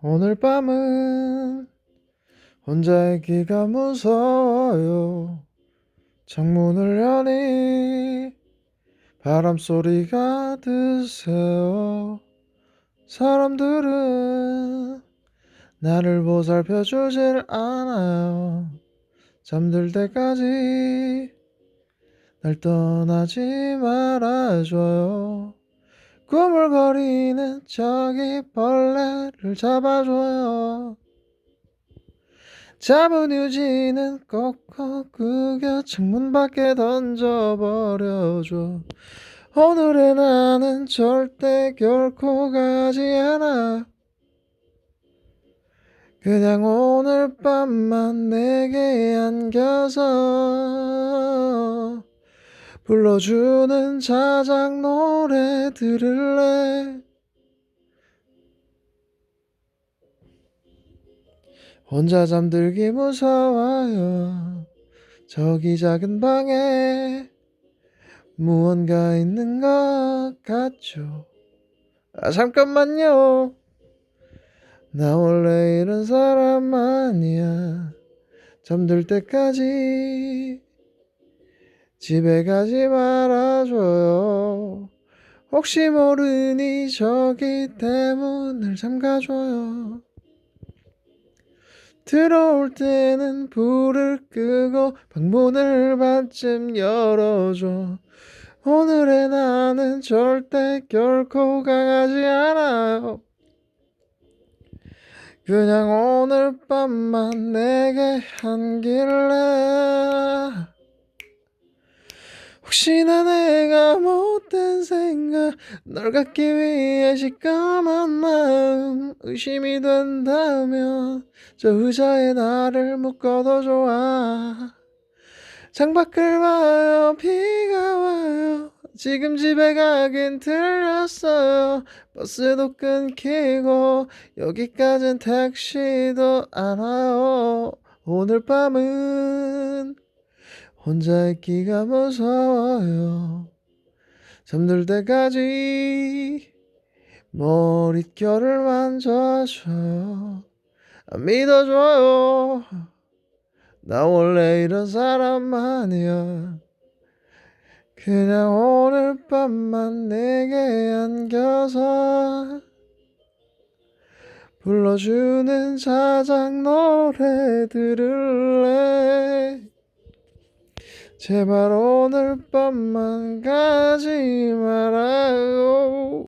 오늘 밤은 혼자 있기가 무서워요. 창문을 여니 바람 소리가 드세요. 사람들은 나를 보살펴 주질 않아요. 잠들 때까지 날 떠나지 말아줘요. 꾸물거리는 저기 벌레를 잡아줘요. 잡은 휴지는 꼭꼭 구겨 창문 밖에 던져버려줘. 오늘의 나는 절대 결코 가지 않아. 그냥 오늘 밤만 내게 안겨서 불러주는 자작 노래 들을래 혼자 잠들기 무서워요 저기 작은 방에 무언가 있는 것 같죠 아 잠깐만요 나 원래 이런 사람 아니야 잠들 때까지 집에 가지 말아줘요. 혹시 모르니 저기 대문을 잠가줘요. 들어올 때는 불을 끄고 방문을 반쯤 열어줘. 오늘의 나는 절대 결코 강하지 않아요. 그냥 오늘 밤만 내게 한길래 혹시나 내가 못된 생각 널 갖기 위해 시까만 마음 의심이 된다면 저 의자에 나를 묶어도 좋아. 창밖을 봐요. 비가 와요. 지금 집에 가긴 틀렸어요. 버스도 끊기고 여기까진 택시도 안 와요. 오늘 밤은 혼자 있기가 무서워요. 잠들 때까지 머릿결을 만져줘. 안 믿어줘요. 나 원래 이런 사람 아니야. 그냥 오늘 밤만 내게 안겨서 불러주는 자작 노래 들을래. 제발 오늘 밤만 가지 말아요.